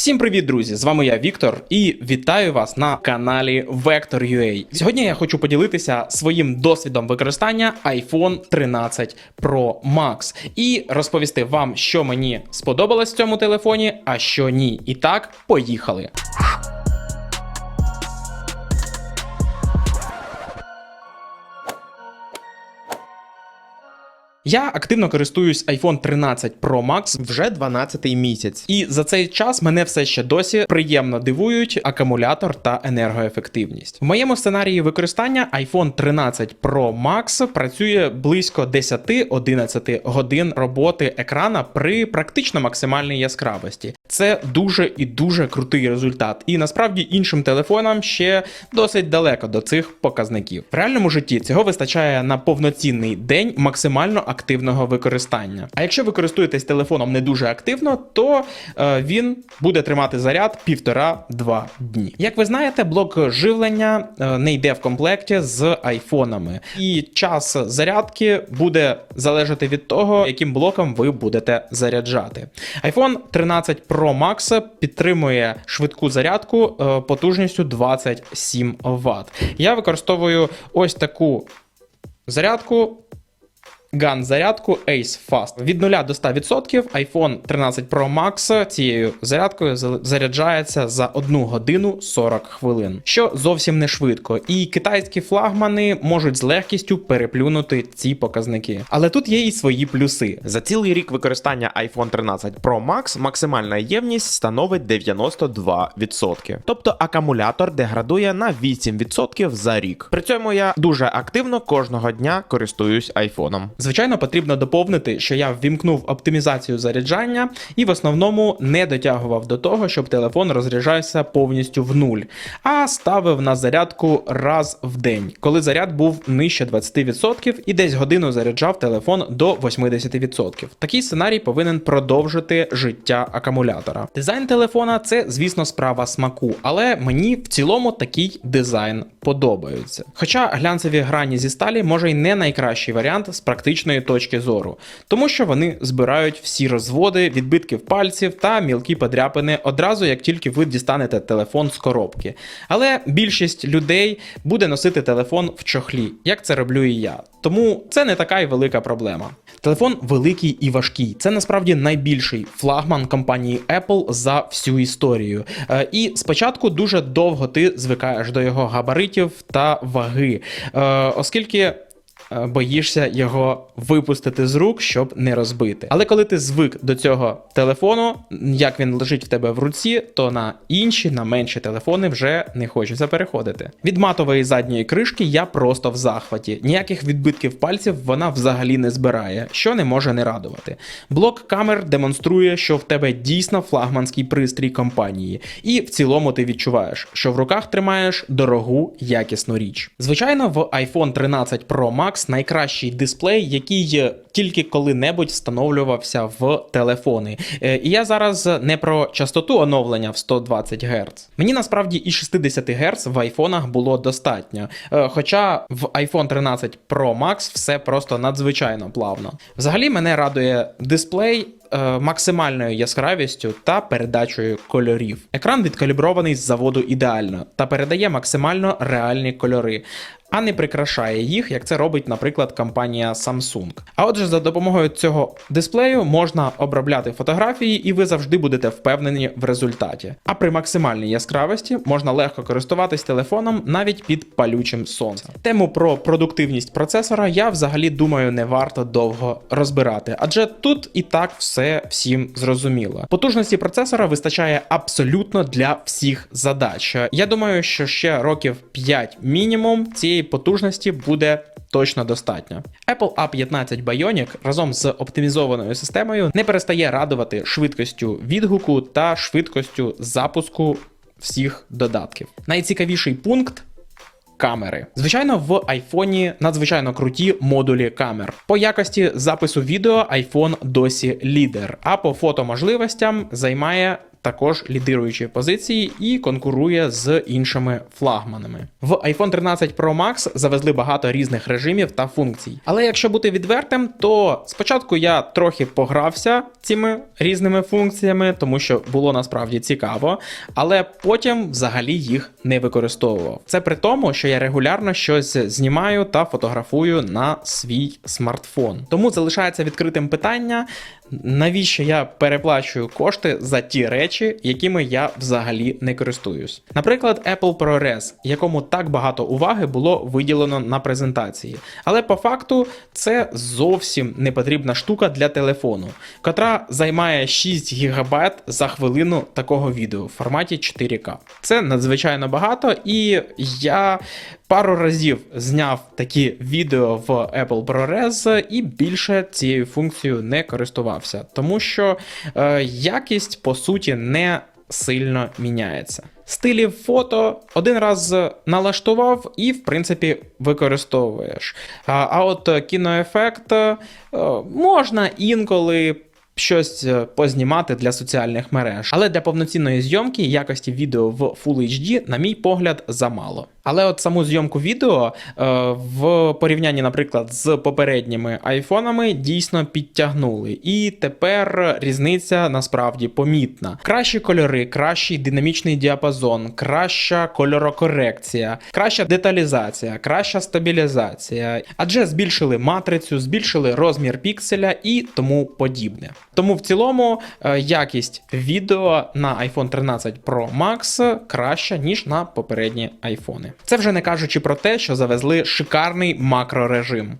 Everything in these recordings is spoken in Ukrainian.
Всім привіт, друзі! З вами я Віктор і вітаю вас на каналі Vector.ua. Сьогодні я хочу поділитися своїм досвідом використання iPhone 13 Pro Max і розповісти вам, що мені сподобалось в цьому телефоні, а що ні. І так, поїхали. Я активно користуюсь iPhone 13 Pro Max Вже 12-й місяць. І за цей час мене все ще досі приємно дивують акумулятор та енергоефективність. В моєму сценарії використання iPhone 13 Pro Max працює близько 10-11 годин роботи екрана при практично максимальній яскравості. Це дуже і дуже крутий результат. І насправді іншим телефонам ще досить далеко до цих показників. В реальному житті цього вистачає на повноцінний день максимально активного використання. А якщо ви користуєтесь телефоном не дуже активно, то е, він буде тримати заряд півтора-два дні. Як ви знаєте, блок живлення е, не йде в комплекті з айфонами, і час зарядки буде залежати від того, яким блоком ви будете заряджати. iPhone 13 Pro Max підтримує швидку зарядку е, потужністю 27 Вт. Я використовую ось таку зарядку. Ган зарядку Ace Fast. Від 0 до 100% iPhone 13 Pro Max цією зарядкою за- заряджається за 1 годину 40 хвилин, що зовсім не швидко. І китайські флагмани можуть з легкістю переплюнути ці показники. Але тут є і свої плюси. За цілий рік використання iPhone 13 Pro Max максимальна ємність становить 92%. Тобто акумулятор деградує на 8% за рік. При цьому я дуже активно кожного дня користуюсь айфоном. Звичайно, потрібно доповнити, що я ввімкнув оптимізацію заряджання і в основному не дотягував до того, щоб телефон розряджався повністю в нуль, а ставив на зарядку раз в день, коли заряд був нижче 20% і десь годину заряджав телефон до 80%. Такий сценарій повинен продовжити життя акумулятора. Дизайн телефона це, звісно, справа смаку, але мені в цілому такий дизайн подобається. Хоча глянцеві грані зі сталі може й не найкращий варіант з практичної точки зору, тому що вони збирають всі розводи, відбитків пальців та мілкі подряпини одразу, як тільки ви дістанете телефон з коробки. Але більшість людей буде носити телефон в чохлі, як це роблю і я. Тому це не така й велика проблема. Телефон великий і важкий. Це насправді найбільший флагман компанії Apple за всю історію. Е, І спочатку дуже довго ти звикаєш до його габаритів та ваги, е, оскільки. Е, Боїшся його випустити з рук, щоб не розбити. Але коли ти звик до цього телефону, як він лежить в тебе в руці, то на інші, на менші телефони вже не хочеться переходити. Від матової задньої кришки я просто в захваті. Ніяких відбитків пальців вона взагалі не збирає, що не може не радувати. Блок камер демонструє, що в тебе дійсно флагманський пристрій компанії, і в цілому ти відчуваєш, що в руках тримаєш дорогу якісну річ. Звичайно, в iPhone 13 Pro Max найкращий дисплей, який тільки коли-небудь встановлювався в телефони. Е, І я зараз не про частоту оновлення в 120 Гц. Мені насправді і 60 Гц в айфонах було достатньо. Е, Хоча в iPhone 13 Pro Max все просто надзвичайно плавно. Взагалі мене радує дисплей. Е, Максимальною яскравістю та передачею кольорів. Екран відкалібрований з заводу ідеально та передає максимально реальні кольори, а не прикрашає їх, як це робить, наприклад, компанія Samsung. А отже, за допомогою цього дисплею можна обробляти фотографії, і ви завжди будете впевнені в результаті. А при максимальній яскравості можна легко користуватись телефоном навіть під палючим сонцем. Тему про продуктивність процесора я взагалі думаю не варто довго розбирати, адже тут і так все всім зрозуміло. Потужності процесора вистачає абсолютно для всіх задач. Я думаю, що ще років 5 мінімум цієї потужності буде. Точно достатньо. Apple A15 Bionic разом з оптимізованою системою не перестає радувати швидкістю відгуку та швидкістю запуску всіх додатків. Найцікавіший пункт камери. Звичайно, в айфоні надзвичайно круті модулі камер. По якості запису відео iPhone досі лідер, а по фотоможливостям займає також лідируючі позиції і конкурує з іншими флагманами. В iPhone 13 Pro Max завезли багато різних режимів та функцій. Але якщо бути відвертим, то спочатку я трохи погрався цими різними функціями, тому що було насправді цікаво, але потім взагалі їх не використовував. Це при тому, що я регулярно щось знімаю та фотографую на свій смартфон. Тому залишається відкритим питання, навіщо я переплачую кошти за ті речі, якими я взагалі не користуюсь. Наприклад, Apple ProRes, якому так багато уваги було виділено на презентації. Але по факту це зовсім не потрібна штука для телефону, котра займає 6 ГБ за хвилину такого відео в форматі 4К. Це надзвичайно багато, і я пару разів зняв такі відео в Apple ProRes і більше цією функцією не користувався, тому що е, якість по суті не сильно міняється. Стилів фото один раз налаштував і, в принципі, використовуєш. А, а от кіноефект е, можна інколи. Щось е, познімати для соціальних мереж, але для повноцінної зйомки якості відео в Full HD, на мій погляд, замало. Але от саму зйомку відео е, в порівнянні, наприклад, з попередніми айфонами дійсно підтягнули. І тепер різниця насправді помітна. Кращі кольори, кращий динамічний діапазон, краща кольорокорекція, краща деталізація, краща стабілізація. Адже збільшили матрицю, збільшили розмір пікселя і тому подібне. Тому в цілому е, якість відео на iPhone 13 Pro Max краща, ніж на попередні айфони. Це вже не кажучи про те, що завезли шикарний макрорежим.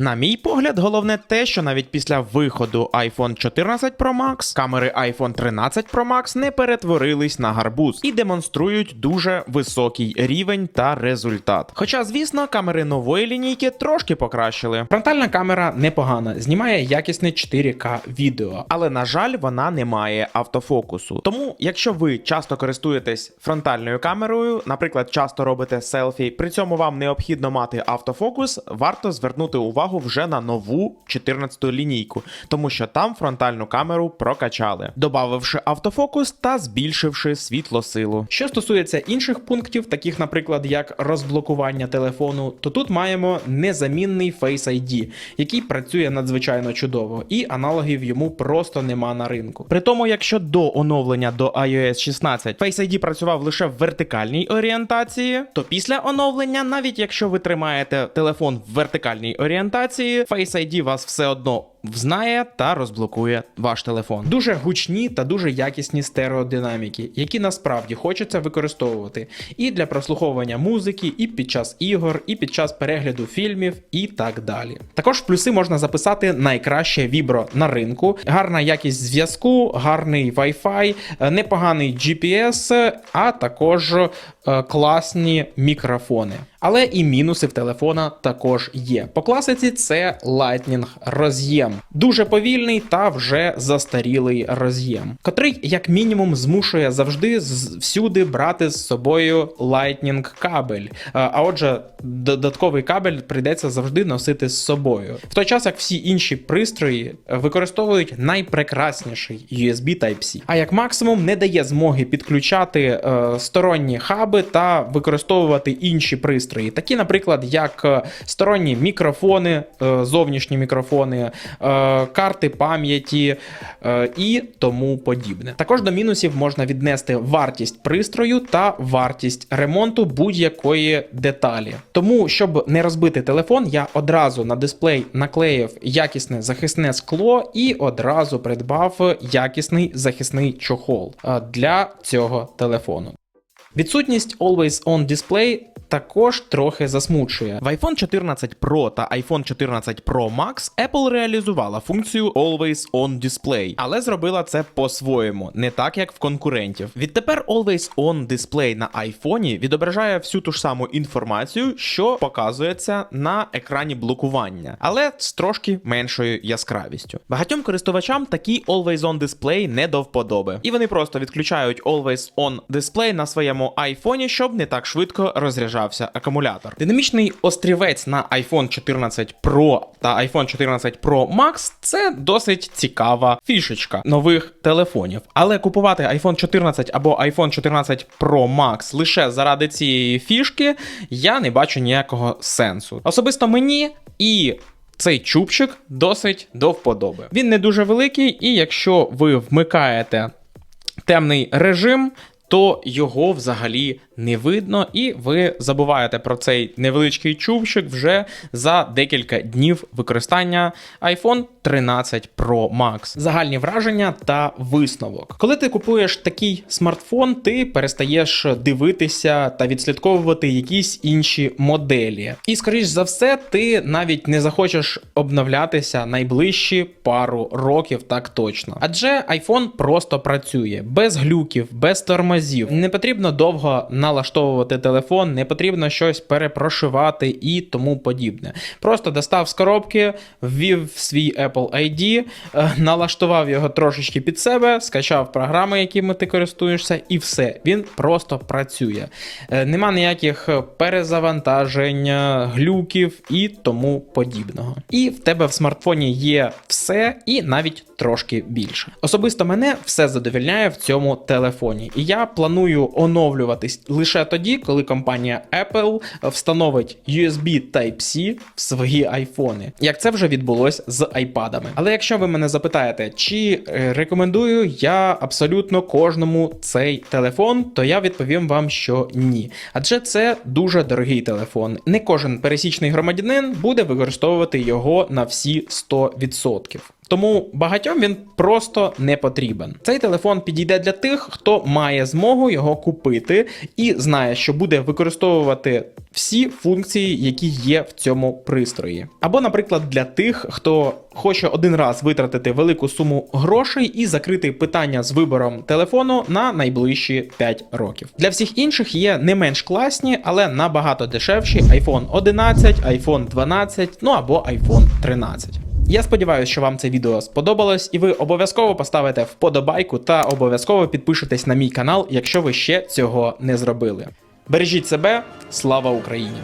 На мій погляд, головне те, що навіть після виходу iPhone 14 Pro Max камери iPhone 13 Pro Max не перетворились на гарбуз і демонструють дуже високий рівень та результат. Хоча, звісно, камери нової лінійки трошки покращили. Фронтальна камера непогана, знімає якісне 4К відео. Але на жаль, вона не має автофокусу. Тому, якщо ви часто користуєтесь фронтальною камерою, наприклад, часто робите селфі, при цьому вам необхідно мати автофокус, варто звернути увагу вже на нову 14-ту лінійку, тому що там фронтальну камеру прокачали, додавши автофокус та збільшивши світлосилу. Що стосується інших пунктів, таких, наприклад, як розблокування телефону, то тут маємо незамінний Face ID, який працює надзвичайно чудово, і аналогів йому просто нема на ринку. При тому, якщо до оновлення до iOS 16 Face ID працював лише в вертикальній орієнтації, то після оновлення, навіть якщо ви тримаєте телефон в вертикальній орієнтації, Face ID вас все одно взнає та розблокує ваш телефон. Дуже гучні та дуже якісні стереодинаміки, які насправді хочеться використовувати і для прослуховування музики, і під час ігор, і під час перегляду фільмів, і так далі. Також в плюси можна записати найкраще вібро на ринку, гарна якість зв'язку, гарний Wi-Fi, непоганий GPS, а також е, класні мікрофони. Але і мінуси в телефона також є. По класиці це Lightning роз'єм, дуже повільний та вже застарілий роз'єм, котрий, як мінімум, змушує завжди всюди брати з собою Lightning кабель. Е, А отже, додатковий кабель прийдеться завжди носити з собою. В той час як всі інші пристрої використовують найпрекрасніший USB Type-C. А як максимум не дає змоги підключати е, сторонні хаби та використовувати інші пристрої, такі, наприклад, як е, сторонні мікрофони, зовнішні мікрофони, карти пам'яті е, і тому подібне. Також до мінусів можна віднести вартість пристрою та вартість ремонту будь-якої деталі. Тому, щоб не розбити телефон, я одразу на дисплей наклеїв якісне захисне скло і одразу придбав якісний захисний чохол е, для цього телефону. Відсутність Always On Display також трохи засмучує. В iPhone 14 Pro та iPhone 14 Pro Max Apple реалізувала функцію Always On Display, але зробила це по-своєму, не так як в конкурентів. Відтепер Always On Display на iPhone відображає всю ту ж саму інформацію, що показується на екрані блокування, але з трошки меншою яскравістю. Багатьом користувачам такий Always On Display не до вподоби, і вони просто відключають Always On Display на своєму цьому айфоні, щоб не так швидко розряджався акумулятор. Динамічний острівець на iPhone 14 Pro та iPhone 14 Pro Max це досить цікава фішечка нових телефонів. Але купувати iPhone 14 або iPhone 14 Pro Max лише заради цієї фішки я не бачу ніякого сенсу. Особисто мені і. Цей чубчик досить до вподоби. Він не дуже великий, і якщо ви вмикаєте темний режим, то його взагалі не видно, і ви забуваєте про цей невеличкий чубчик вже за декілька днів використання iPhone 13 Pro Max. Загальні враження та висновок. Коли ти купуєш такий смартфон, ти перестаєш дивитися та відслідковувати якісь інші моделі. І, скоріш за все, ти навіть не захочеш обновлятися найближчі пару років, так точно. Адже iPhone просто працює без глюків, без тормозів. Не потрібно довго налаштовувати телефон, не потрібно щось перепрошивати і тому подібне. Просто достав з коробки, ввів свій Apple ID, е, налаштував його трошечки під себе, скачав програми, якими ти користуєшся, і все. Він просто працює. Е, Нема ніяких перезавантажень, е, глюків і тому подібного. І в тебе в смартфоні є все, і навіть трошки більше. Особисто мене все задовільняє в цьому телефоні. І я планую оновлюватись лише тоді, коли компанія Apple встановить USB Type-C в свої айфони. Як це вже відбулось з айпадами. Але якщо ви мене запитаєте, чи е, рекомендую я абсолютно кожному цей телефон, то я відповім вам, що ні. Адже це дуже дорогий телефон. Не кожен пересічний громадянин буде використовувати його на всі 100%. Тому багатьом він просто не потрібен. Цей телефон підійде для тих, хто має змогу його купити і знає, що буде використовувати всі функції, які є в цьому пристрої. Або, наприклад, для тих, хто хоче один раз витратити велику суму грошей і закрити питання з вибором телефону на найближчі 5 років. Для всіх інших є не менш класні, але набагато дешевші iPhone 11, iPhone 12, ну або iPhone 13. Я сподіваюся, що вам це відео сподобалось, і ви обов'язково поставите вподобайку та обов'язково підпишетесь на мій канал, якщо ви ще цього не зробили. Бережіть себе, слава Україні!